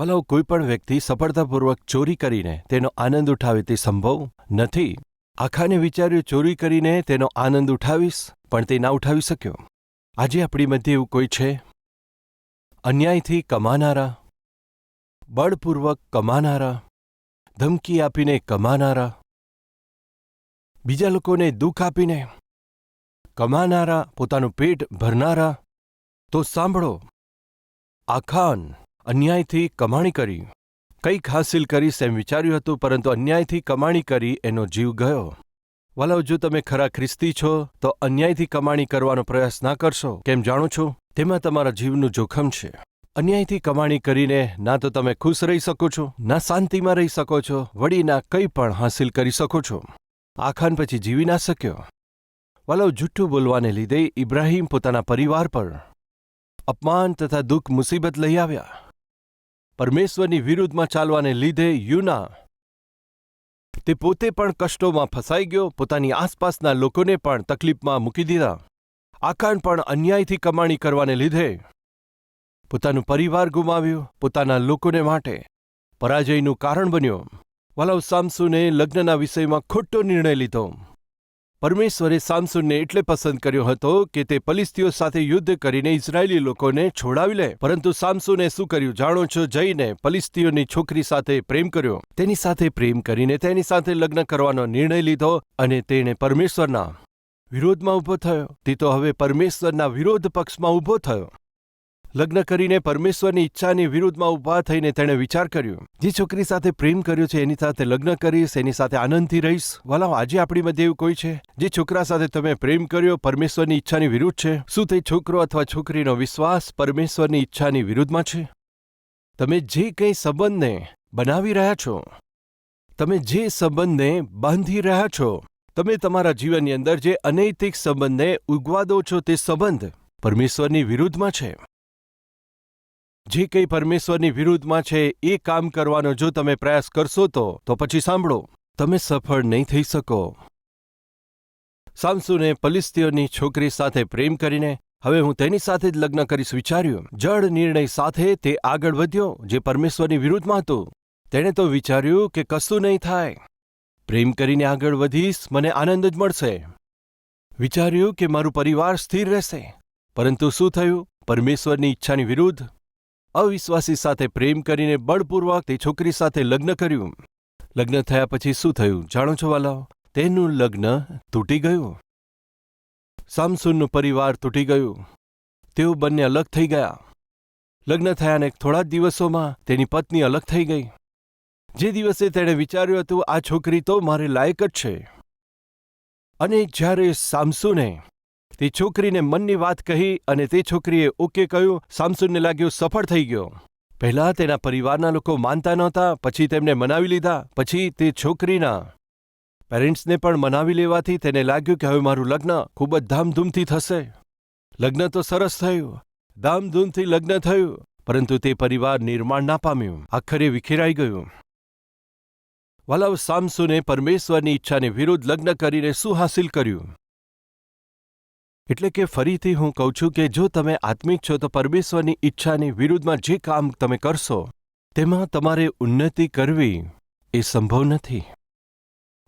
વલાવ કોઈ પણ વ્યક્તિ સફળતાપૂર્વક ચોરી કરીને તેનો આનંદ ઉઠાવે તે સંભવ નથી. આખાને વિચાર્યું ચોરી કરીને તેનો આનંદ ઉઠાવીશ, પણ તે ના ઉઠાવી શક્યો. આજે આપણી મધ્ય એવું કોઈ છે? અન્યાયથી કમાનારા. બળપૂર્વક કમાનારા. ધમકી આપીને કમાનારા. બીજા લોકોને દુઃખ આપીને કમાનારા, પોતાનું પેટ ભરનારા. તો સાંભળો. આખાન અન્યાયથી કમાણી કરી. કંઈક હાસિલ કરીશ એમ વિચાર્યું હતું, પરંતુ અન્યાયથી કમાણી કરી એનો જીવ ગયો. વાલાઓ, જો તમે ખરા ખ્રિસ્તી છો, તો અન્યાયથી કમાણી કરવાનો પ્રયાસ ના કરશો. કેમ જાણો છો? તેમાં તમારા જીવનું જોખમ છે. અન્યાયથી કમાણી કરીને ના તો તમે ખુશ રહી શકો છો, ના શાંતિમાં રહી શકો છો, વળી ના કંઈ પણ હાસિલ કરી શકો છો. આખાન પછી જીવી ના શક્યો. વાલાઓ, જુઠ્ઠું બોલવાને લીધે ઇબ્રાહીમ પોતાના પરિવાર પર અપમાન તથા દુઃખ મુસીબત લઈ આવ્યા. પરમેશ્વરની વિરુદ્ધમાં ચાલવાને લીધે યુના તે પોતે પણ કષ્ટોમાં ફસાઈ ગયો, પોતાની આસપાસના લોકોને પણ તકલીફમાં મૂકી દીધા. આખાન પણ અન્યાયથી કમાણી કરવાને લીધે પોતાનું પરિવાર ગુમાવ્યું, પોતાના લોકોને માટે પરાજયનું કારણ બન્યો. વાલાવ સામસુને લગ્નના વિષયમાં ખોટો નિર્ણય લીધો. પરમેશ્વરે સામસુનને એટલે પસંદ કર્યો હતો કે તે પલિસ્તીઓ સાથે યુદ્ધ કરીને ઇઝરાયેલી લોકોને છોડાવી લે. પરંતુ સામસુને શું કર્યું જાણો છો? જઈને પલિસ્તીઓની છોકરી સાથે પ્રેમ કર્યો. તેની સાથે પ્રેમ કરીને તેની સાથે લગ્ન કરવાનો નિર્ણય લીધો અને તેણે પરમેશ્વરના વિરોધમાં ઊભો થયો. તે તો હવે પરમેશ્વરના વિરોધ પક્ષમાં ઊભો થયો. લગ્ન કરીને પરમેશ્વરની ઈચ્છાની વિરુદ્ધમાં ઊભા થઈને તેણે વિચાર કર્યો, જે છોકરી સાથે પ્રેમ કર્યો છે, એની સાથે લગ્ન કરીશ, એની સાથે આનંદથી રહીશ. વાલાઓ આજે આપણી મધ્ય એવું કોઈ છે? જે છોકરા સાથે તમે પ્રેમ કર્યો, પરમેશ્વરની ઈચ્છાની વિરુદ્ધ છે? શું તે છોકરો અથવા છોકરીનો વિશ્વાસ પરમેશ્વરની ઈચ્છાની વિરુદ્ધમાં છે? તમે જે કંઈ સંબંધને બનાવી રહ્યા છો, તમે જે સંબંધને બાંધી રહ્યા છો, તમે તમારા જીવનની અંદર જે અનૈતિક સંબંધને ઉગવા દો છો, તે સંબંધ પરમેશ્વરની વિરુદ્ધમાં છે. જે કંઈ પરમેશ્વરની વિરુદ્ધમાં છે એ કામ કરવાનો જો તમે પ્રયાસ કરશો તો તો પછી સાંભળો, તમે સફળ નહીં થઈ શકો. સામસુને પલિસ્તીઓની છોકરી સાથે પ્રેમ કરીને, હવે હું તેની સાથે જ લગ્ન કરીશ વિચાર્યું. જડ નિર્ણય સાથે તે આગળ વધ્યો, જે પરમેશ્વરની વિરુદ્ધમાં હતું. તેણે તો વિચાર્યું કે કશું નહીં થાય. પ્રેમ કરીને આગળ વધીશ, મને આનંદ જ મળશે. વિચાર્યું કે મારું પરિવાર સ્થિર રહેશે. પરંતુ શું થયું? પરમેશ્વરની ઈચ્છાની વિરુદ્ધ અવિશ્વાસી સાથે પ્રેમ કરીને બળપૂર્વક તે છોકરી સાથે લગ્ન કર્યું. લગ્ન થયા પછી શું થયું જાણો છો વાલાઓ? તેનું લગ્ન તૂટી ગયું. સામસુનનું પરિવાર તૂટી ગયું. તેઓ બંને અલગ થઈ ગયા. લગ્ન થયાને થોડા જ દિવસોમાં તેની પત્ની અલગ થઈ ગઈ. જે દિવસે તેણે વિચાર્યું હતું, આ છોકરી તો મારે લાયક જ છે. અને જ્યારે સામસુને તે છોકરીને મનની વાત કહી અને તે છોકરીએ ઓકે કહ્યું. સામસુનને લાગ્યું સફળ થઈ ગયો. પહેલાં તેના પરિવારના લોકો માનતા નહોતા, પછી તેમને મનાવી લીધા, પછી તે છોકરીના પેરેન્ટ્સને પણ મનાવી લેવાથી તેને લાગ્યું કે હવે મારું લગ્ન ખૂબ જ ધામધૂમથી થશે. લગ્ન તો સરસ થયું. ધામધૂમથી લગ્ન થયું, પરંતુ તે પરિવાર નિર્માણ ના પામ્યું. આખરે વિખેરાઈ ગયું. વાલાવ સામસુને પરમેશ્વરની ઈચ્છાને વિરુદ્ધ લગ્ન કરીને શું હાસિલ કર્યું? એટલે કે ફરીથી હું કહું છું કે જો તમે આત્મિક છો તો પરમેશ્વરની ઈચ્છાની વિરુદ્ધમાં જે કામ તમે કરશો, તેમાં તમારે ઉન્નતિ કરવી એ સંભવ નથી.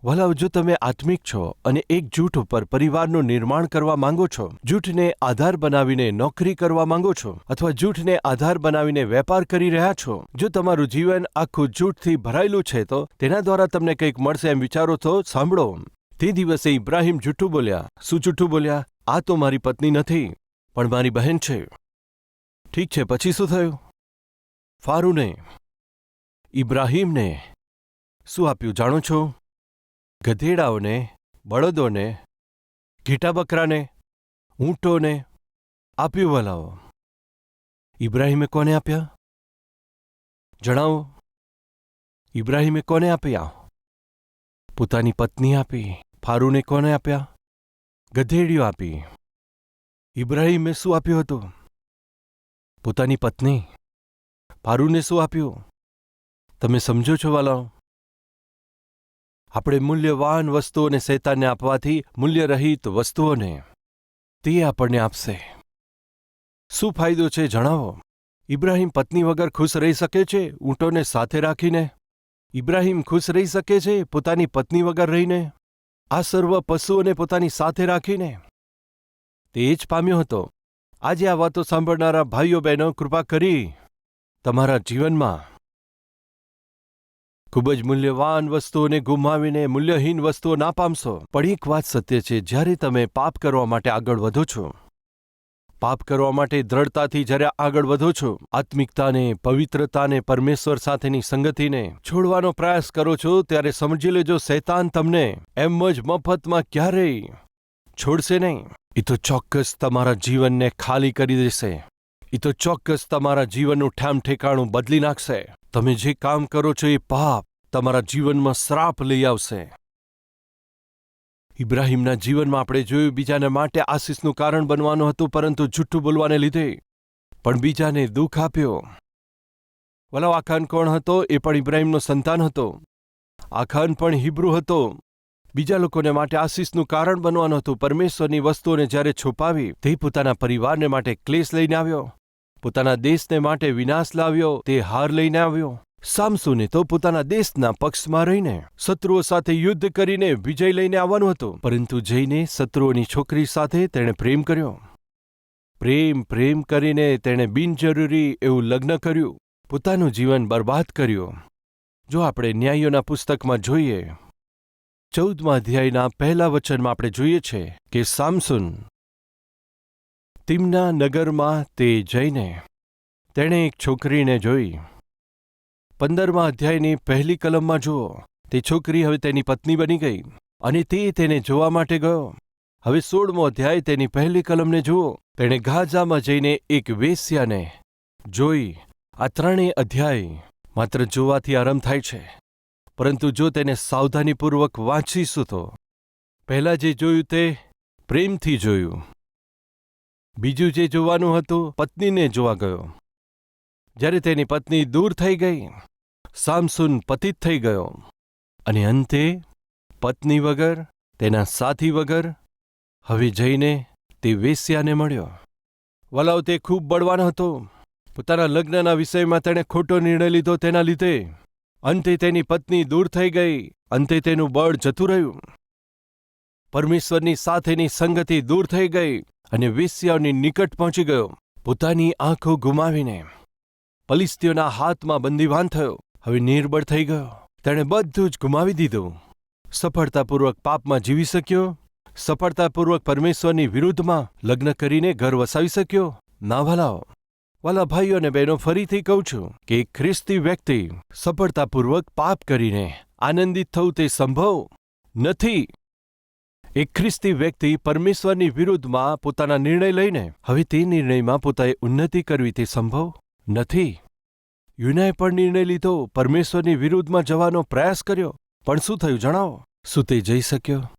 વલાવ, જો તમે આત્મિક છો અને એક જૂઠ ઉપર પરિવારનું નિર્માણ કરવા માંગો છો, જૂઠને આધાર બનાવીને નોકરી કરવા માંગો છો અથવા જૂઠને આધાર બનાવીને વેપાર કરી રહ્યા છો, જો તમારું જીવન આખું જૂઠથી ભરાયેલું છે તો તેના દ્વારા તમને કંઈક મળશે એમ વિચારો તો સાંભળો. તે દિવસે ઇબ્રાહિમ જૂઠું બોલ્યા. શું જૂઠું બોલ્યા? આ તો મારી પત્ની નથી, પણ મારી બહેન છે. ઠીક છે, પછી શું થયું? ફારૂને, ઇબ્રાહીમને શું આપ્યું જાણો છો? ગધેડાઓને, બળદોને ઘીટા બકરાને ઊંટોને આપ્યું વલાવો ઇબ્રાહીમે કોને આપ્યા? જણાવો. ઇબ્રાહીમે કોને આપ્યા? પોતાની પત્ની આપી. ફારૂને કોને આપ્યા? ગધેડીઓ આપી. ઇબ્રાહીમે શું આપ્યું હતું? પોતાની પત્ની. ફારૂને શું આપ્યું? તમે સમજો છો, વાલાઓ? આપણે મૂલ્યવાન વસ્તુઓને શૈતાનને આપવાથી મૂલ્યરહિત વસ્તુઓને તે આપણને આપશે. શું ફાયદો છે, જણાવો? ઇબ્રાહીમ પત્ની વગર ખુશ રહી શકે છે, ઊંટોને સાથે રાખીને? ઇબ્રાહિમ ખુશ રહી શકે છે, પોતાની પત્ની વગર રહીને? આ સર્વ પશુઓને પોતાની સાથે રાખીને. તે જ પામ્યો હતો. આજે આ વાતો સાંભળનારા ભાઈઓ બહેનો કૃપા કરી તમારા જીવનમાં ખૂબ જ મૂલ્યવાન વસ્તુઓને ગુમાવીને મૂલ્યહીન વસ્તુઓ ના પામશો. પણ એક વાત સત્ય છે, જ્યારે તમે પાપ કરવા માટે આગળ વધો છો પાપ કરવા માટે દ્રઢતાથી જ્યારે આગળ વધો છો, આત્મિકતાને, પવિત્રતાને, પરમેશ્વર સાથેની સંગતિને છોડવાનો પ્રયાસ કરો છો, ત્યારે સમજી લેજો શૈતાન તમને એમ જ મફતમાં ક્યારેય છોડશે નહીં. એ તો ચોક્કસ તમારા જીવનને ખાલી કરી દેશે. એ તો ચોક્કસ તમારા જીવનનું ઠામ ઠેકાણું બદલી નાખશે. તમે જે કામ કરો છો એ પાપ તમારા જીવનમાં શ્રાપ લઈ આવશે. ઇબ્રાહિમના જીવનમાં આપણે જોયું બીજાને માટે આશીષનું કારણ બનવાનું હતું, પરંતુ જુઠ્ઠું બોલવાને લીધે પણ બીજાને દુઃખ આપ્યો. વલાવ આખાન કોણ હતો? એ પણ ઇબ્રાહિમનો સંતાન હતો. આખાન પણ હિબ્રુ હતો. બીજા લોકોને માટે આશીષનું કારણ બનવાનું હતું. પરમેશ્વરની વસ્તુઓને જ્યારે છુપાવી, તે પોતાના પરિવારને માટે ક્લેશ લઈને આવ્યો. પોતાના દેશને માટે વિનાશ લાવ્યો. તે હાર લઈને આવ્યો. સામસુને તો પોતાના દેશના પક્ષમાં રહીને શત્રુઓ સાથે યુદ્ધ કરીને વિજય લઈને આવવાનું હતું. પરંતુ જઈને શત્રુઓની છોકરી સાથે તેણે પ્રેમ કર્યો. પ્રેમ પ્રેમ કરીને તેણે બિનજરૂરી એવું લગ્ન કર્યું. પોતાનું જીવન બરબાદ કર્યું. જો આપણે ન્યાયોના પુસ્તકમાં જોઈએ, ચૌદમા અધ્યાયના પહેલા વચનમાં આપણે જોઈએ છે કે સામસુન તિમના નગરમાં તે જઈને તેણે એક છોકરીને જોઈ. પંદરમા અધ્યાયની પહેલી કલમમાં જુઓ. તે છોકરી હવે તેની પત્ની બની ગઈ અને તે તેને જોવા માટે ગયો. હવે સોળમો અધ્યાય તેની પહેલી કલમને જુઓ. તેણે ગાઝામાં જઈને એક વેશ્યાને જોઈ. આ ત્રણેય અધ્યાય માત્ર જોવાથી આરંભ થાય છે. પરંતુ જો તેને સાવધાનીપૂર્વક વાંચીશું તો પહેલાં જે જોયું તે પ્રેમથી જોયું. બીજું જે જોવાનું હતું, પત્નીને જોવા ગયો. જ્યારે તેની પત્ની દૂર થઈ ગઈ સામસુન પતિત થઈ ગયો અને અંતે પત્ની વગર, તેના સાથી વગર, હવે જઈને તે વેશ્યાને મળ્યો. વલાવ તે ખૂબ બળવાન હતો. પોતાના લગ્નના વિષયમાં તેણે ખોટો નિર્ણય લીધો તેના લીધે. અંતે તેની પત્ની દૂર થઈ ગઈ. અંતે તેનું બળ જતું રહ્યું. પરમેશ્વરની સાથેની સંગતિ દૂર થઈ ગઈ અને વેશ્યાઓની નિકટ પહોંચી ગયો. પોતાની આંખો ગુમાવીને. પલિસ્તીઓના હાથમાં બંદીવાન થયો. હવે નિર્બળ થઈ ગયો. તેણે બધું જ ગુમાવી દીધું. સફળતાપૂર્વક પાપમાં જીવી શક્યો. સફળતાપૂર્વક પરમેશ્વરની વિરુદ્ધમાં લગ્ન કરીને ઘર વસાવી શક્યો. ના ભલાઓ, વાલા ભાઈઓ અને બહેનો, ફરીથી કહું છું કે ખ્રિસ્તી વ્યક્તિ સફળતાપૂર્વક પાપ કરીને આનંદિત થવું તે સંભવ નથી. એક ખ્રિસ્તી વ્યક્તિ પરમેશ્વરની વિરુદ્ધમાં પોતાના નિર્ણય લઈને, હવે તે નિર્ણયમાં પોતાએ ઉન્નતિ કરવી તે સંભવ નથી. યુનાએ પણ નિર્ણય લીધો, પરમેશ્વરની વિરુદ્ધમાં જવાનો પ્રયાસ કર્યો. પણ શું થયું જણાવો? શું તે જઈ શક્યો?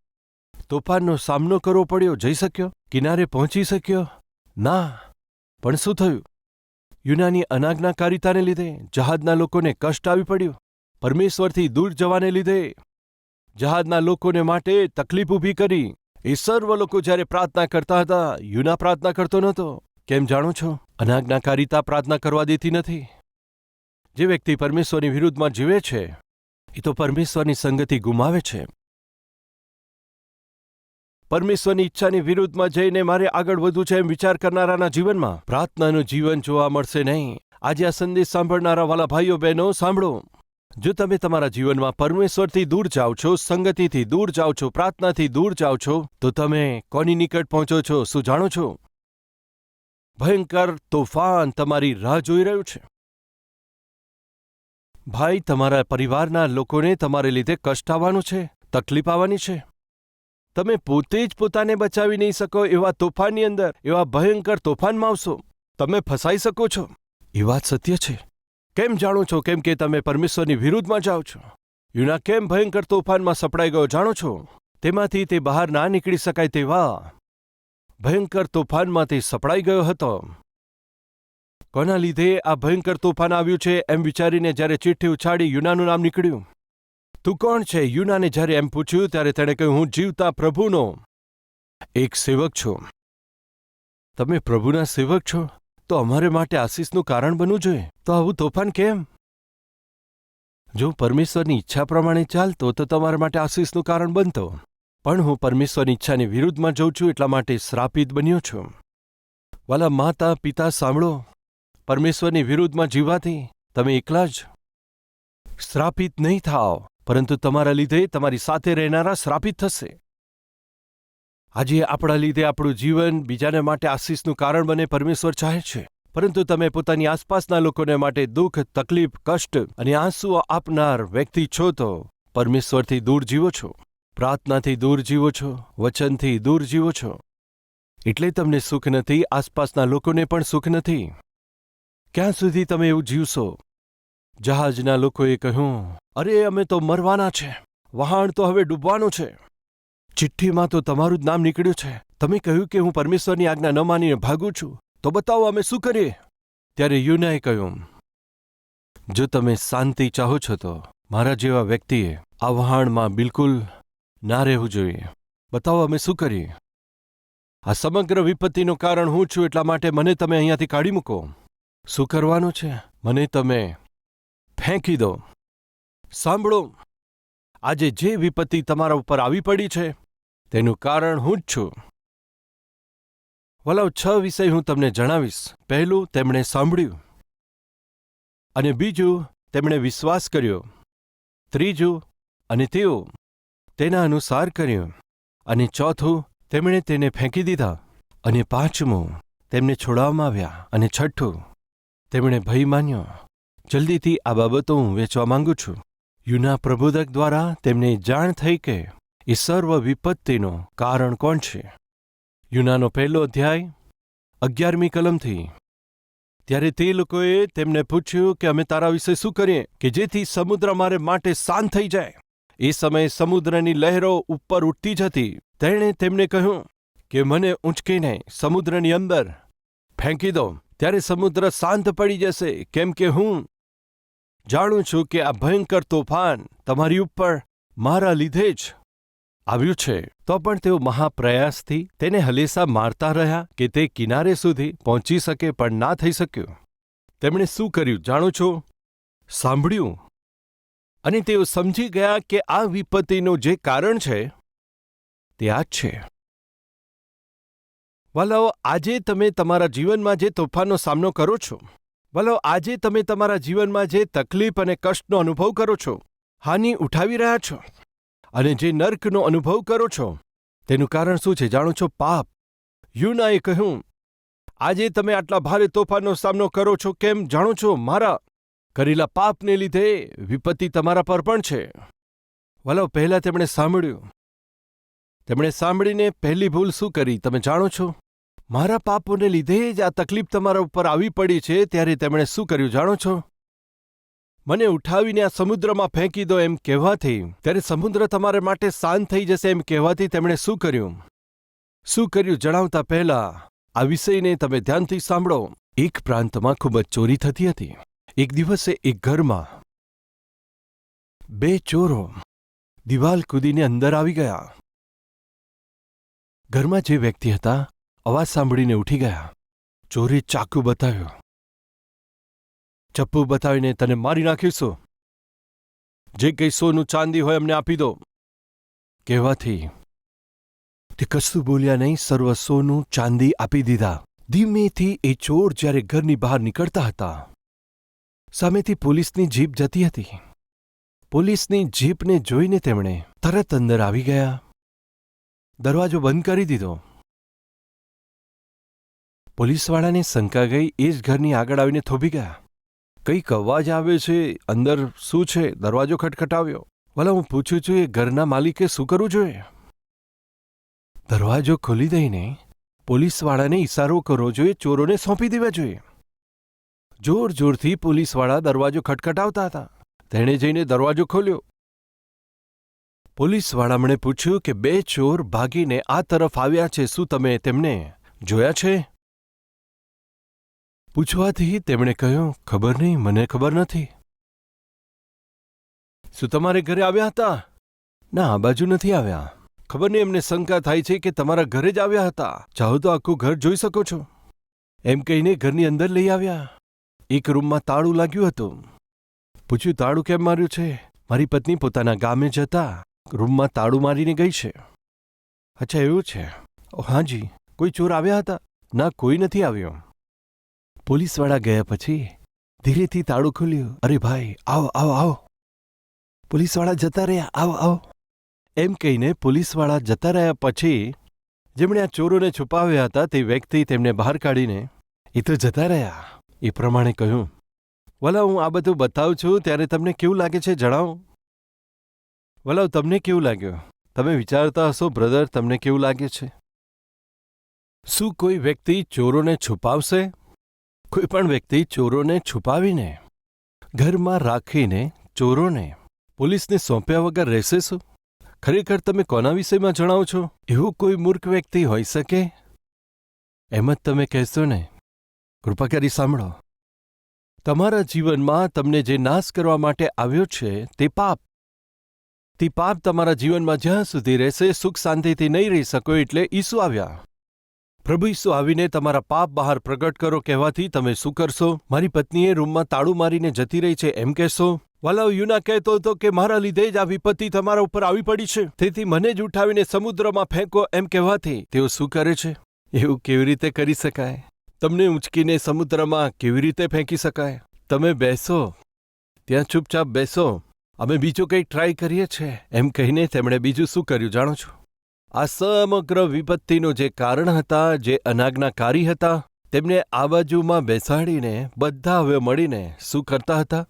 તોફાનનો સામનો કરવો પડ્યો, જઈ શક્યો? કિનારે પહોંચી શક્યો? ના. પણ શું થયું? યુનાની અનાજ્ઞાકારિતાને લીધે, જહાજના લોકોને કષ્ટ આવી પડ્યું. પરમેશ્વરથી દૂર જવાને લીધે, જહાજના લોકોને માટે તકલીફ ઊભી કરી. એ સર્વ લોકો જ્યારે પ્રાર્થના કરતા હતા, યુના પ્રાર્થના કરતો નહોતો. કેમ જાણો છો? અનાજ્ઞાકારિતા પ્રાર્થના કરવા દેતી નથી. જે વ્યક્તિ પરમેશ્વરની વિરુદ્ધમાં જીવે છે, એ તો પરમેશ્વરની સંગતિ ગુમાવે છે. પરમેશ્વરની ઈચ્છાની વિરુદ્ધમાં જઈને મારે આગળ વધવું છે એમ વિચાર કરનારાના જીવનમાં પ્રાર્થનાનું જીવન જોવા મળશે નહીં. આજે આ સંદેશ સાંભળનારા વાલા ભાઈઓ, બહેનો, સાંભળો. જો તમે તમારા જીવનમાં પરમેશ્વરથી દૂર જાઓ છો, સંગતિથી દૂર જાઓ છો, પ્રાર્થનાથી દૂર જાઓ છો, તો તમે કોની નિકટ પહોંચો છો, શું જાણો છો? ભયંકર તોફાન તમારી રાહ જોઈ રહ્યું છે. ભાઈ, તમારા પરિવારના લોકોને તમારે લીધે કષ્ટ આવવાનું છે, તકલીફ આવવાની છે. તમે પોતે જ પોતાને બચાવી નહીં શકો એવા તોફાનની અંદર, એવા ભયંકર તોફાનમાં આવશો. તમે ફસાઈ શકો છો. એ વાત સત્ય છે. કેમ જાણો છો? કેમ કે તમે પરમેશ્વરની વિરુદ્ધમાં જાઓ છો. યુના, કેમ ભયંકર તોફાનમાં સપડાઈ ગયો જાણો છો? તેમાંથી તે બહાર ના નીકળી શકાય તેવા ભયંકર તોફાનમાં તે સપડાઈ ગયો હતો. કોના લીધે આ ભયંકર તોફાન આવ્યું છે એમ વિચારીને જ્યારે ચિઠ્ઠી ઉછાળી યુનાનું નામ નીકળ્યું? તું કોણ છે? યુનાને જ્યારે એમ પૂછ્યું, ત્યારે તેણે કહ્યું, હું જીવતા પ્રભુનો એક સેવક છું. તમે પ્રભુના સેવક છો? તો અમારે માટે આશીષનું કારણ બનવું જોઈએ. તો આવું તોફાન કેમ? જો પરમેશ્વરની ઈચ્છા પ્રમાણે ચાલતો તો તમારા માટે આશીષનું કારણ બનતો. પણ હું પરમેશ્વરની ઈચ્છાની વિરુદ્ધમાં જઉં છું, એટલા માટે શ્રાપિત બન્યો છું. વાલા માતા પિતા સાંભળો. પરમેશ્વરની વિરુદ્ધમાં જીવવાથી તમે એકલા જ શ્રાપિત નહીં થાઓ, પરંતુ તમારા લીધે તમારી સાથે રહેનારા શ્રાપિત થશે. આજે આપણા લીધે આપણું જીવન બીજાને માટે આશીષનું કારણ બને પરમેશ્વર ચાહે છે. પરંતુ તમે પોતાની આસપાસના લોકોને માટે દુઃખ, તકલીફ, કષ્ટ અને આંસુ આપનાર વ્યક્તિ છો તો પરમેશ્વરથી દૂર જીવો છો. પ્રાર્થનાથી દૂર જીવો છો, વચનથી દૂર જીવો છો. એટલે તમને સુખ નથી, આસપાસના લોકોને પણ સુખ નથી. ક્યાં સુધી તમે એવું જીવશો? જહાજના લોકોએ કહ્યું, અરે, અમે તો મરવાના છે. વહાણ તો હવે ડૂબવાનું છે. ચિઠ્ઠીમાં તો તમારું જ નામ નીકળ્યું છે. તમે કહ્યું કે હું પરમેશ્વરની આજ્ઞા ન માનીને ભાગું છું. તો બતાવો અમે શું કરીએ? ત્યારે યુનાએ કહ્યું, જો તમે શાંતિ ચાહો છો તો મારા જેવા વ્યક્તિએ આ વહાણમાં બિલકુલ ના રહેવું જોઈએ. બતાવો અમે શું કરીએ? આ સમગ્ર વિપત્તિનું કારણ હું છું, એટલા માટે મને તમે અહીંયાથી કાઢી મૂકો. શું કરવાનું છે? મને તમે ફેંકી દો. સાંભળો. આજે જે વિપત્તિ તમારા ઉપર આવી પડી છે, તેનું કારણ હું જ છું. વલાવ છ વિષય હું તમને જણાવીશ. પહેલું તેમણે સાંભળ્યું. અને બીજું તેમણે વિશ્વાસ કર્યો. ત્રીજું અને તેઓ તેના અનુસાર કર્યું. અને ચોથું તેમણે તેને ફેંકી દીધા. અને પાંચમું તેમને છોડાવવામાં આવ્યા. અને છઠ્ઠું તેમણે ભય માન્યો. જલ્દીથી આ બાબતો હું વેચવા માંગુ છું. યુના પ્રબોધક દ્વારા તેમને જાણ થઈ કે એ સર્વ વિપત્તિનું કારણ કોણ છે? યુનાનો પહેલો અધ્યાય, અગિયારમી કલમથી. ત્યારે તે લોકોએ તેમને પૂછ્યું કે અમે તારા વિશે શું કરીએ કે જેથી સમુદ્ર મારે માટે શાંત થઈ જાય. એ સમયે સમુદ્રની લહેરો ઉપર ઉઠતી જ હતી. તેણે તેમને કહ્યું કે મને ઊંચકીને સમુદ્રની અંદર ફેંકી દો. ત્યારે સમુદ્ર શાંત પડી જશે. કેમ કે હું જાણું છું કે આ ભયંકર તોફાન તમારી ઉપર મારા લીધે જ આવ્યું છે. તો પણ તેઓ મહાપ્રયાસથી તેને હલેસા મારતા રહ્યા કે તે કિનારે સુધી પહોંચી શકે પણ ના થઈ શક્યું. તેમણે શું કર્યું જાણો છો? સાંભળ્યું. અને તેઓ સમજી ગયા કે આ વિપત્તિનું જે કારણ છે તે આ જ છે. વાલાઓ, આજે તમે તમારા જીવનમાં જે તોફાનનો સામનો કરો છો, વાલાઓ, આજે તમે તમારા જીવનમાં જે તકલીફ અને કષ્ટનો અનુભવ કરો છો, હાનિ ઉઠાવી રહ્યા છો અને જે નર્કનો અનુભવ કરો છો, તેનું કારણ શું છે જાણો છો? પાપ. યુનાએ કહ્યું, આજે તમે આટલા ભારે તોફાનનો સામનો કરો છો કેમ જાણો છો? મારા કરેલા પાપને લીધે વિપત્તિ તમારા પર પણ છે. વલો પહેલાં તેમણે સાંભળ્યું. તેમણે સાંભળીને પહેલી ભૂલ શું કરી, તમે જાણો છો? મારા પાપોને લીધે જ આ તકલીફ તમારા ઉપર આવી પડી છે ત્યારે તેમણે શું કર્યું જાણો છો? મને ઉઠાવીને આ સમુદ્રમાં ફેંકી દો એમ કહેવાથી, ત્યારે સમુદ્ર તમારે માટે શાંત થઈ જશે એમ કહેવાથી તેમણે શું કર્યું? શું કર્યું જણાવતા પહેલા, આ વિષયને તમે ધ્યાનથી સાંભળો. એક પ્રાંતમાં ખૂબ જ ચોરી થતી હતી. એક દિવસે એક ઘરમાં બે ચોરો દિવાલ કૂદીને અંદર આવી ગયા. ઘરમાં જે વ્યક્તિ હતા અવાજ સાંભળીને ઉઠી ગયા. ચોરે ચાકુ બતાવ્યો. ચપ્પુ બતાવીને, તને મારી નાખીશું. જે કંઈ સોનું ચાંદી હોય અમને આપી દો. કહેવાથી તે કશું બોલ્યા નહીં, સર્વ સોનું ચાંદી આપી દીધા. ધીમેથી એ ચોર જ્યારે ઘરની બહાર નીકળતા હતા, સામેથી પોલીસની જીપ જતી હતી. પોલીસની જીપને જોઈને તેમણે તરત અંદર આવી ગયા. દરવાજો બંધ કરી દીધો. પોલીસવાળાને શંકા ગઈ, એ જ ઘરની આગળ આવીને થોભી ગયા. કંઈક અવાજ આવે છે, અંદર શું છે? દરવાજો ખટખટાવ્યો. ભલા હું પૂછું છું, એ ઘરના માલિકે શું કરવું જોઈએ? દરવાજો ખોલી દઈને પોલીસવાળાને ઈશારો કરવો જોઈએ ચોરોને સોંપી દેવા જોઈએ. જોર જોરથી પોલીસવાળા દરવાજો ખટખટાવતા હતા. તેણે જઈને દરવાજો ખોલ્યો. પોલીસવાળા મને પૂછ્યું કે, બે ચોર ભાગીને આ તરફ આવ્યા છે, શું તમે તેમને જોયા છે? પૂછવાથી તેમણે કહ્યું, ખબર નહીં, મને ખબર નથી. શું તમારે ઘરે આવ્યા હતા? ના, આ બાજુ નથી આવ્યા. ખબર નહીં, એમને શંકા થાય છે કે તમારા ઘરે જ આવ્યા હતા. ચાહો તો આખું ઘર જોઈ શકો છો. એમ કહીને ઘરની અંદર લઈ આવ્યા. એક રૂમમાં તાળું લાગ્યું હતું. પૂછ્યું, તાળું કેમ માર્યું છે? મારી પત્ની પોતાના ગામે જતા રૂમમાં તાળું મારીને ગઈ છે. અચ્છા, એવું છે. હાજી કોઈ ચોર આવ્યા હતા? ના, કોઈ નથી આવ્યો. પોલીસવાળા ગયા પછી ધીરેથી તાળું ખોલ્યું. અરે ભાઈ, આવો આવો આવો. પોલીસવાળા જતા રહ્યા. આવો આવો. એમ કહીને પોલીસવાળા જતા રહ્યા પછી જેમણે આ ચોરોને છુપાવ્યા હતા તે વ્યક્તિ તેમને બહાર કાઢીને એ તો જતા રહ્યા. એ પ્રમાણે કહ્યું વલાવ હું આ બધું બતાવું છું. ત્યારે તમને કેવું લાગે છે જણાવો. વલાવ તમને કેવું લાગ્યું? તમે વિચારતા હશો, બ્રધર, તમને કેવું લાગે છે? શું કોઈ વ્યક્તિ ચોરોને છુપાવશે? કોઈ પણ વ્યક્તિ ચોરોને છુપાવીને, ઘરમાં રાખીને ચોરોને પોલીસને સોંપ્યા વગર રહેશે શું? ખરેખર તમે કોના વિષયમાં જણાવો છો? એવું કોઈ મૂર્ખ વ્યક્તિ હોઈ શકે? એમ જ તમે કહેશો ને. કૃપા કરી સાંભળો. તમારા જીવનમાં તમને જે નાશ કરવા માટે આવ્યો છે, તે પાપ. તે પાપ તમારા જીવનમાં જ્યાં સુધી રહેશે, સુખ શાંતિથી નહીં રહી શકો એટલે ઈસુ આવ્યા. પ્રભુ ઈસુ આવીને તમારા પાપ બહાર પ્રગટ કરો કહેવાથી તમે શું કરશો? મારી પત્નીએ રૂમમાં તાળું મારીને જતી રહી છે, એમ કહેશો? વાલાવ યુના કહેતો હતો કે મારા લીધે જ આ વિપત્તિ તમારા ઉપર આવી પડી છે. તેથી મને જ ઉઠાવીને સમુદ્રમાં ફેંકો, એમ કહેવાથી તેઓ શું કરે છે? એવું કેવી રીતે કરી શકાય? તમને ઉંચકીને સમુદ્રમાં કેવી રીતે ફેંકી શકાય? તમે બેસો. ત્યાં ચૂપચાપ બેસો. અમે બીજું કંઈક ટ્રાય કરીએ છીએ. એમ કહીને તેમણે બીજું શું કર્યું, જાણો છો? આ સમગ્ર વિપત્તિનું જે કારણ હતા, જે અનાજ્ઞાકારી હતા, તેમને આ બાજુમાં બેસાડીને બધા હવે મળીને શું કરતા હતા?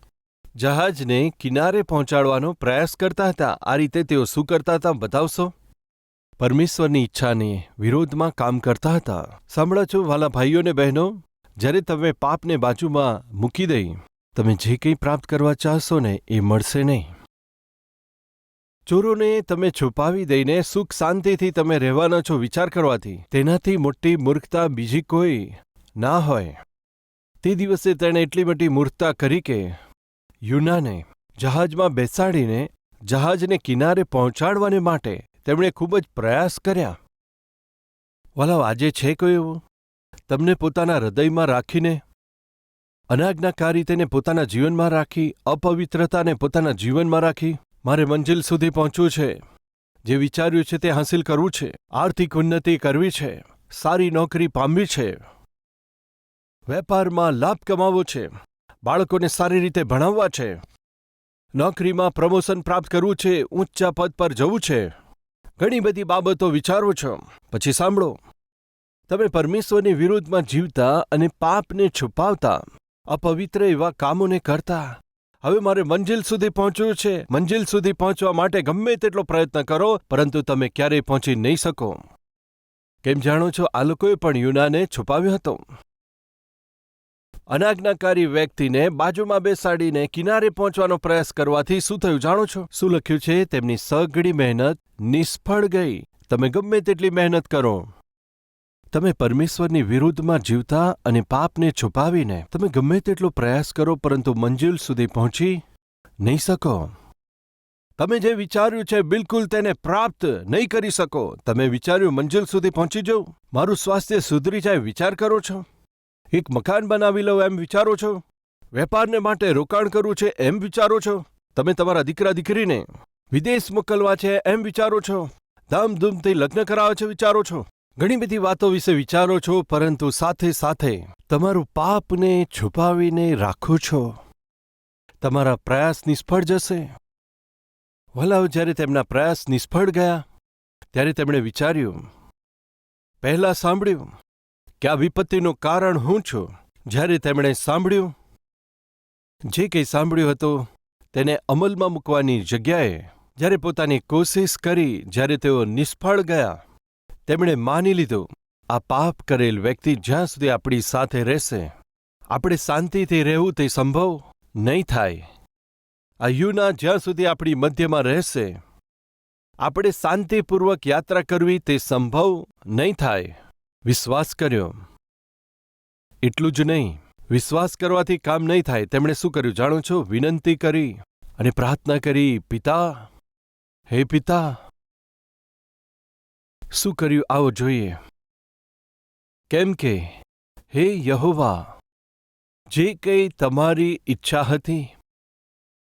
જહાજને કિનારે પહોંચાડવાનો પ્રયાસ કરતા હતા. આ રીતે તેઓ શું કરતા હતા, બતાવશો? પરમેશ્વરની ઈચ્છાને વિરોધમાં કામ કરતા હતા. સાંભળો છો, વાલા ભાઈઓ ને બહેનો, જ્યારે તમે પાપને બાજુમાં મૂકી દઈ, તમે જે કંઈ પ્રાપ્ત કરવા ચાહશો ને એ મળશે નહીં. ચોરોને તમે છુપાવી દઈને સુખ શાંતિથી તમે રહેવાના છો વિચાર કરવાથી. તેનાથી મોટી મૂર્ખતા બીજી કોઈ ના હોય. તે દિવસે તેણે એટલી મોટી મૂર્ખતા કરી કે યુનાને જહાજમાં બેસાડીને જહાજને કિનારે પહોંચાડવાને માટે તેમણે ખૂબ જ પ્રયાસ કર્યા. વાલાવ આજે છે કોઈ એવું? તમને પોતાના હૃદયમાં રાખીને અનાજ્ઞાકારી તેને પોતાના જીવનમાં રાખી, અપવિત્રતાને પોતાના જીવનમાં રાખી? મારે મંજિલ સુધી પહોંચવું છે. જે વિચાર્યું છે તે હાંસિલ કરવું છે. આર્થિક ઉન્નતિ કરવી છે. સારી નોકરી પામવી છે. વેપારમાં લાભ કમાવવો છે. બાળકોને સારી રીતે ભણાવવા છે. નોકરીમાં પ્રમોશન પ્રાપ્ત કરવું છે. ઊંચા પદ પર જવું છે. ઘણી બધી બાબતો વિચારો છો. પછી સાંભળો. તમે પરમેશ્વરની વિરુદ્ધમાં જીવતા અને પાપને છુપાવતા, અપવિત્ર એવા કામોને કરતા હવે મારે મંજિલ સુધી પહોંચવું છે. મંજિલ સુધી પહોંચવા માટે ગમે તેટલો પ્રયત્ન કરો, પરંતુ તમે ક્યારેય પહોંચી નહીં શકો. કેમ જાણો છો, આ લોકોએ પણ યુનાને છુપાવ્યો હતો. અનાજ્ઞાકારી વ્યક્તિને બાજુમાં બેસાડીને કિનારે પહોંચવાનો પ્રયાસ કરવાથી શું થયું જાણો છો? શું લખ્યું છે? તેમની સઘળી મહેનત નિષ્ફળ ગઈ. તમે ગમે તેટલી મહેનત કરો. તમે પરમેશ્વરની વિરુદ્ધમાં જીવતા અને પાપને છુપાવીને તમે ગમે તેટલો પ્રયાસ કરો પરંતુ મંજિલ સુધી પહોંચી નહીં શકો. તમે જે વિચાર્યું છે બિલકુલ તેને પ્રાપ્ત નહીં કરી શકો. તમે વિચાર્યું મંજિલ સુધી પહોંચી જવું મારું સ્વાસ્થ્ય સુધરી જાય વિચાર કરો છો. એક મકાન બનાવી લઉં એમ વિચારો છો. વેપારને માટે રોકાણ કરવું છે એમ વિચારો છો. તમે તમારા દીકરા દીકરીને વિદેશ મોકલવા છે એમ વિચારો છો. ધામધૂમથી લગ્ન કરાવવા છે વિચારો છો. ઘણી બધી વાતો વિશે વિચારો છો, પરંતુ સાથે સાથે તમારું પાપને છુપાવીને રાખો છો. તમારા પ્રયાસ નિષ્ફળ જશે. વલાવ જ્યારે તેમના પ્રયાસ નિષ્ફળ ગયા, ત્યારે તેમણે વિચાર્યું, પહેલા સાંભળ્યું કે આ વિપત્તિનું કારણ હું છું. જ્યારે તેમણે સાંભળ્યું, જે કંઈ સાંભળ્યું હતું, તેને અમલમાં મૂકવાની જગ્યાએ, જ્યારે પોતાની કોશિશ કરી, જ્યારે તેઓ નિષ્ફળ ગયા તેમણે માની લીધું, આ પાપ કરેલ વ્યક્તિ જ્યાં સુધી આપણી સાથે રહેશે, આપણે શાંતિથી રહેવું તે સંભવ નહીં થાય. આ યુના જ્યાં સુધી આપણી મધ્યમાં રહેશે, આપણે શાંતિપૂર્વક યાત્રા કરવી તે સંભવ નહીં થાય. વિશ્વાસ કર્યો. એટલું જ નહીં, વિશ્વાસ કરવાથી કામ નહીં થાય. તેમણે શું કર્યું જાણો છો? વિનંતી કરી અને પ્રાર્થના કરી, પિતા, હે પિતા શું કર્યું? આવો જોઈએ. કેમ કે, હે યહોવા, જે કંઈ તમારી ઈચ્છા હતી,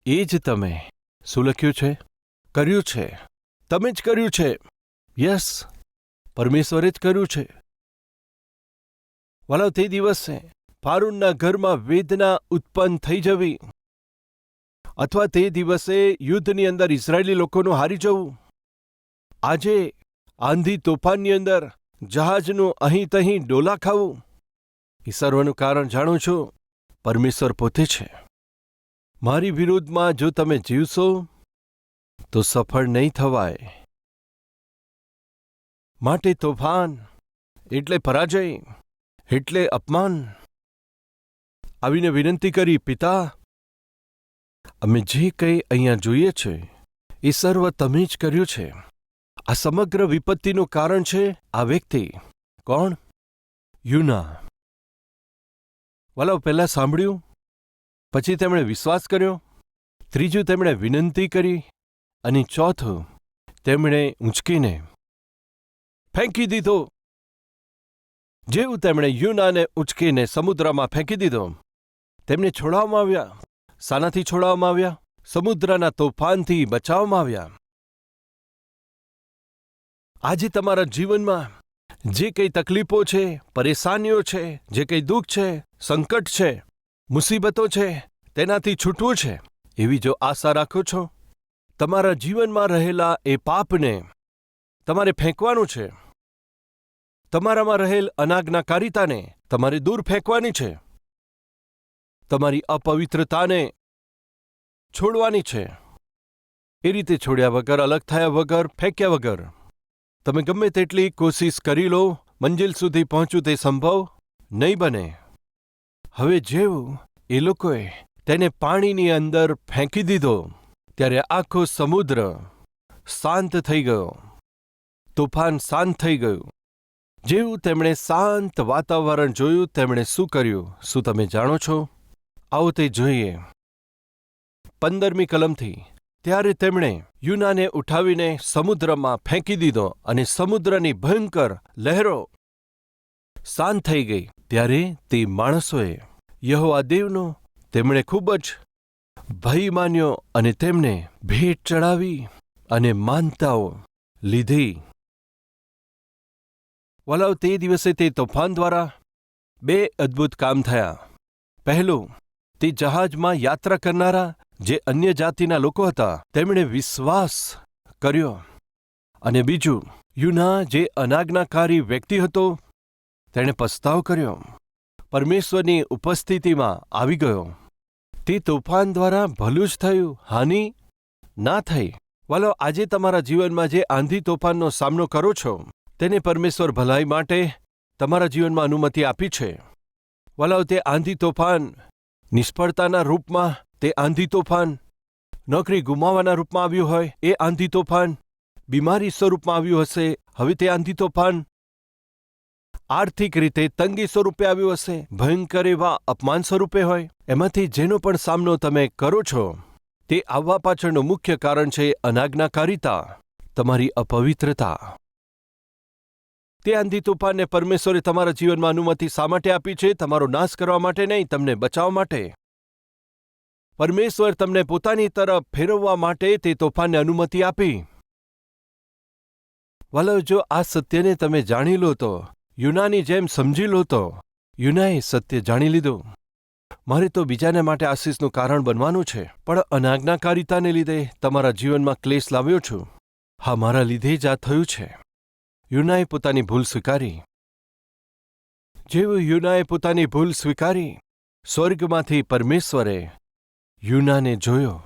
એ જ તમે શું લખ્યું છે? કર્યું છે. તમે જ કર્યું છે. યસ, પરમેશ્વરે જ કર્યું છે. વાલો, તે દિવસે ફારૂનના ઘરમાં વેદના ઉત્પન્ન થઈ જવી. અથવા તે દિવસે યુદ્ધની અંદર ઇઝરાયેલી લોકોનું હારી જવું. આજે આંધી તોફાનની અંદર જહાજનું અહીં તહીં ડોલા ખાવું. એ સર્વનું કારણ જાણું છું? પરમેશ્વર પોતે છે. મારી વિરુદ્ધમાં જો તમે જીવશો, તો સફળ નહીં થવાય. માટે તોફાન એટલે પરાજય, એટલે અપમાન. આવીને વિનંતી કરી, પિતા, અમે જે કંઈ અહીંયા જોઈએ છે, એ સર્વ તમે જ કર્યું છે. આ સમગ્ર વિપત્તિનું કારણ છે આ વ્યક્તિ. કોણ? યુના. વાલાઓ પહેલાં સાંભળ્યું? પછી તેમણે વિશ્વાસ કર્યો. ત્રીજું, તેમણે વિનંતી કરી. અને ચોથું, તેમણે ઊંચકીને, ફેંકી દીધો. જેવું તેમણે યુનાને ઉચકીને સમુદ્રમાં ફેંકી દીધો. તેમને છોડાવવામાં આવ્યા. સાનાથી છોડાવવામાં આવ્યા. સમુદ્રના તોફાનથી બચાવવામાં આવ્યા. આજે તમારા જીવનમાં જે કંઈ તકલીફો છે, પરેશાનીઓ છે, જે કંઈ દુઃખ છે, સંકટ છે, મુસીબતો છે, તેનાથી છૂટવું છે, એવી જો આશા રાખો છો, તમારા જીવનમાં રહેલા એ પાપને તમારે ફેંકવાનું છે. તમારામાં રહેલ અનાજ્ઞાકારિતાને તમારે દૂર ફેંકવાની છે. તમારી અપવિત્રતાને છોડવાની છે. એ રીતે છોડ્યા વગર, અલગ થયા વગર, ફેંક્યા વગર તમે ગમે તેટલી કોશિશ કરી લો, મંજિલ સુધી પહોંચવું તે સંભવ નહીં બને. હવે જેવું એ લોકોએ તેને પાણીની અંદર ફેંકી દીધો, ત્યારે આખો સમુદ્ર શાંત થઈ ગયો. તોફાન શાંત થઈ ગયું. જેવું તેમણે શાંત વાતાવરણ જોયું, તેમણે શું કર્યું, શું તમે જાણો છો? આવો તે જોઈએ. પંદરમી કલમથી ત્યારે તેમણે યુનાને ઉઠાવીને સમુદ્રમાં ફેંકી દીધો અને સમુદ્રની ભયંકર લહેરો શાંત થઈ ગઈ. ત્યારે તે માણસોએ યહોવા દેવનો તેમણે ખૂબ જ ભય માન્યો અને તેમને ભેટ ચડાવી અને માનતાઓ લીધી. વલાવ, તે દિવસે તે તોફાન દ્વારા બે અદ્ભુત કામ થયા. પહેલું, તે જહાજમાં યાત્રા કરનારા જે અન્ય જાતિના લોકો હતા, તેમણે વિશ્વાસ કર્યો. અને બીજું, યુના જે અનાજ્ઞાકારી વ્યક્તિ હતો, તેણે પસ્તાવ કર્યો. પરમેશ્વરની ઉપસ્થિતિમાં આવી ગયો. તે તોફાન દ્વારા ભલું જ થયું, હાનિ ના થઈ. વાલો, આજે તમારા જીવનમાં જે આંધી તોફાનનો સામનો કરો છો, તેને પરમેશ્વર ભલાઈ માટે તમારા જીવનમાં અનુમતિ આપી છે. વાલાઓ તે આંધી તોફાન નિષ્ફળતાના રૂપમાં તે આંધી તોફાન. નોકરી ગુમાવવાના રૂપમાં આવ્યું હોય, એ આંધી તોફાન. બીમારી સ્વરૂપમાં આવ્યું હશે, હવે તે આંધી તોફાન. આર્થિક રીતે તંગી સ્વરૂપે આવ્યું હશે, ભયંકર એવા અપમાન સ્વરૂપે હોય. એમાંથી જેનો પણ સામનો તમે કરો છો, તે આવવા પાછળનું મુખ્ય કારણ છે અનાજ્ઞાકારિતા, તમારી અપવિત્રતા. તે આંધી તોફાનને પરમેશ્વરે તમારા જીવનમાં અનુમતિ શા માટે આપી છે? તમારો નાશ કરવા માટે નહીં, તમને બચાવવા માટે. પરમેશ્વર તમને પોતાની તરફ ફેરવવા માટે તે તોફાનને અનુમતિ આપી. વલ્લભ જો આ સત્યને તમે જાણી લો તો, યુનાની જેમ સમજી લો તો, યુનાએ સત્ય જાણી લીધું. મારે તો બીજાને માટે આશીષનું કારણ બનવાનું છે, પણ અનાજ્ઞાકારિતાને લીધે તમારા જીવનમાં ક્લેશ લાવ્યો છું. હા, મારા લીધે જ આ થયું છે. યુનાએ પોતાની ભૂલ સ્વીકારી. જેવું યુનાએ પોતાની ભૂલ સ્વીકારી, સ્વર્ગમાંથી પરમેશ્વરે યુનાને જોયો.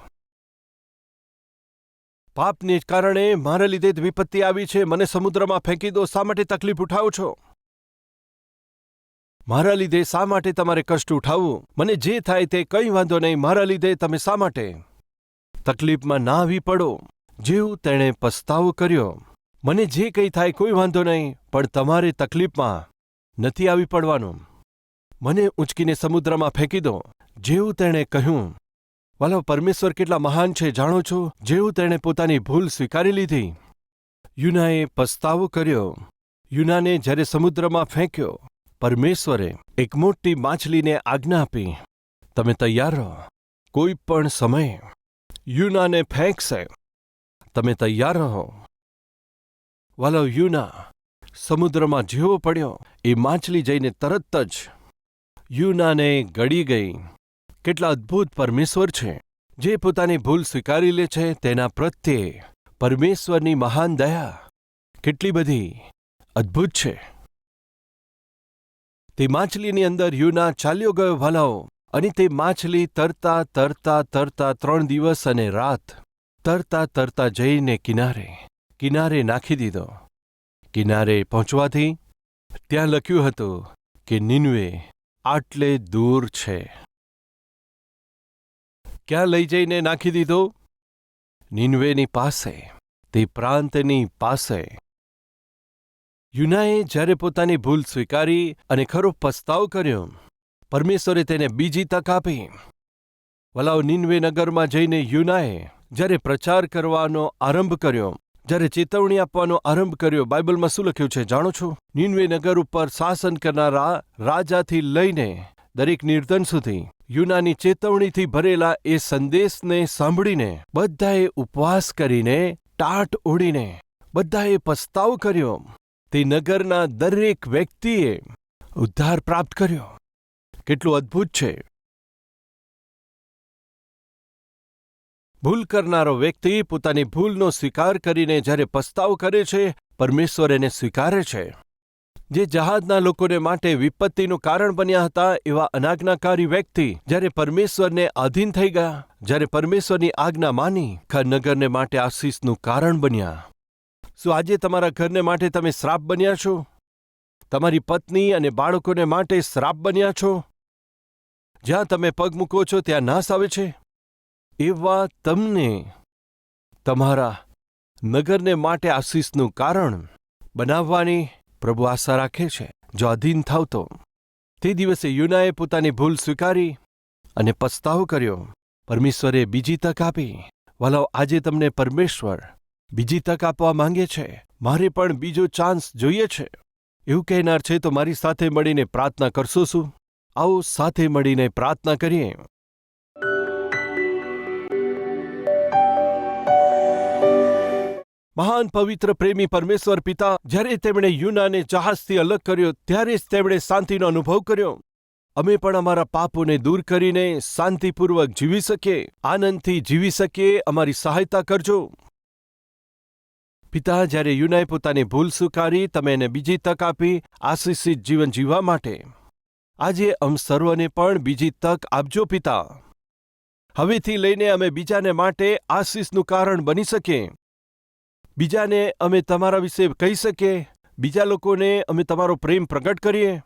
પાપને કારણે મારા લીધે જ વિપત્તિ આવી છે. મને સમુદ્રમાં ફેંકી દો. શા માટે તકલીફ ઉઠાવો છો? મારા લીધે શા માટે તમારે કષ્ટ ઉઠાવવું? મને જે થાય તે કંઈ વાંધો નહીં. મારા લીધે તમે શા માટે તકલીફમાં ના આવી પડો? જેવું તેણે પસ્તાવો કર્યો. મને જે કંઈ થાય કોઈ વાંધો નહીં, પણ તમારે તકલીફમાં નથી આવી પડવાનું. મને ઊંચકીને સમુદ્રમાં ફેંકી દો. જેવું તેણે કહ્યું. વાલો, પરમેશ્વર કેટલા મહાન છે, જાણો છો? જેવું તેણે પોતાની ભૂલ સ્વીકારી લીધી. યુનાએ પસ્તાવો કર્યો. યુનાને જ્યારે સમુદ્રમાં ફેંક્યો, પરમેશ્વરે એક મોટી માછલીને આજ્ઞા આપી, તમે તૈયાર રહો. કોઈ પણ સમયે યુનાને ફેંકશે. તમે તૈયાર રહો. વાલો, યુના સમુદ્રમાં જેવો પડ્યો. એ માછલી જઈને તરત જ યુનાને ગળી ગઈ. કેટલા અદ્ભુત પરમેશ્વર છે, જે પોતાની ભૂલ સ્વીકારી લે છે તેના પ્રત્યે પરમેશ્વરની મહાન દયા કેટલી બધી અદ્ભુત છે. તે માછલીની અંદર યુના ચાલ્યો ગયો ભલાઓ અને તે માછલી તરતા તરતા તરતા ત્રણ દિવસ અને રાત તરતા તરતા જઈને કિનારે કિનારે નાખી દીધો. કિનારે પહોંચવાથી ત્યાં લખ્યું હતું કે નિનવે આટલે દૂર છે. ક્યાં લઈ જઈને નાખી દીધો? નિન્વેની પાસે, તે પ્રાંતની પાસે. યુનાએ જ્યારે પોતાની ભૂલ સ્વીકારી અને ખરો પસ્તાવ કર્યો, પરમેશ્વરે તેને બીજી તક આપી. વલાવ નિન્વે નગરમાં જઈને યુનાએ જ્યારે પ્રચાર કરવાનો આરંભ કર્યો, જ્યારે ચેતવણી આપવાનો આરંભ કર્યો, બાઇબલમાં શું લખ્યું છે જાણો છો? નિન્વે નગર ઉપર શાસન કરનારા રાજાથી લઈને દરેક નિર્ધન સુધી યુનાની ચેતવણીથી ભરેલા એ સંદેશને સાંભળીને બધાએ ઉપવાસ કરીને ટાટ ઓઢીને બધાએ પસ્તાવ કર્યો. તે નગરના દરેક વ્યક્તિએ ઉદ્ધાર પ્રાપ્ત કર્યો. કેટલું અદ્ભુત છે. ભૂલ કરનારો વ્યક્તિ પોતાની ભૂલનો સ્વીકાર કરીને જ્યારે પસ્તાવ કરે છે, પરમેશ્વર એને સ્વીકારે છે. જે જહાજના લોકોને માટે વિપત્તિનું કારણ બન્યા હતા એવા અનાજ્ઞાકારી વ્યક્તિ જ્યારે પરમેશ્વરને આધીન થઈ ગયા, જ્યારે પરમેશ્વરની આજ્ઞા માની આખા નગરને માટે આશીષનું કારણ બન્યા. શું આજે તમારા ઘરને માટે તમે શ્રાપ બન્યા છો? તમારી પત્ની અને બાળકોને માટે શ્રાપ બન્યા છો? જ્યાં તમે પગ મૂકો છો ત્યાં નાશ આવે છે? એવા તમને તમારા નગરને માટે આશીષનું કારણ બનાવવાની પ્રભુ આશા રાખે છે. જો અધીન થાવ તો તે દિવસે યુનાએ પોતાની ભૂલ સ્વીકારી અને પસ્તાવો કર્યો. પરમેશ્વરે બીજી તક આપી. વાલાઓ, આજે તમને પરમેશ્વર બીજી તક આપવા માંગે છે. મારે પણ બીજો ચાન્સ જોઈએ છે. એવું કહેનાર છે, તો મારી સાથે મળીને પ્રાર્થના કરશો શું? આવો, સાથે મળીને પ્રાર્થના કરીએ. મહાન પવિત્ર પ્રેમી પરમેશ્વર પિતા જ્યારે તેમણે યુનાને જહાજથી અલગ કર્યો, ત્યારે જ તેમણે શાંતિનો અનુભવ કર્યો. અમે પણ અમારા પાપોને દૂર કરીને શાંતિપૂર્વક જીવી શકીએ, આનંદથી જીવી શકીએ, અમારી સહાયતા કરજો. પિતા, જ્યારે યુનાએ પોતાની ભૂલ સ્વીકારી, તમે એને બીજી તક આપી, આશીષિત જીવન જીવવા માટે. આજે અમ સર્વને પણ બીજી તક આપજો પિતા. હવેથી લઈને અમે બીજાને માટે આશીષનું કારણ બની શકીએ. બીજાને અમે તમારા વિશે કહી શકીએ, બીજા લોકોને અમે તમારો પ્રેમ પ્રગટ કરીએ.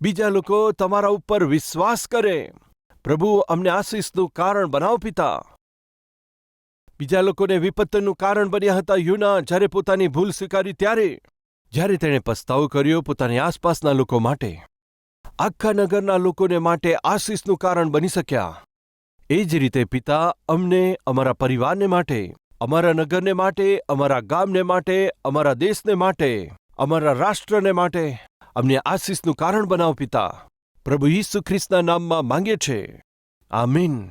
બીજા લોકો તમારા ઉપર વિશ્વાસ કરે. પ્રભુ અમને આશીષનું કારણ બનાવો પિતા. બીજા લોકોને વિપત્તિનું કારણ બન્યા હતા યુના, જ્યારે પોતાની ભૂલ સ્વીકારી ત્યારે, જ્યારે તેણે પસ્તાવો કર્યો પોતાની આસપાસના લોકો માટે. આખા નગરના લોકોને માટે આશીષનું કારણ બની શક્યા. એ જ રીતે પિતા અમને, અમારા પરિવારને માટે અમારા નગરને માટે, અમારા ગામને માટે, અમારા દેશને માટે, અમારા રાષ્ટ્રને માટે અમને આશીષનું કારણ બનાવ પિતા. પ્રભુ ઈસુ ખ્રિસ્તના નામમાં માંગે છે આમીન.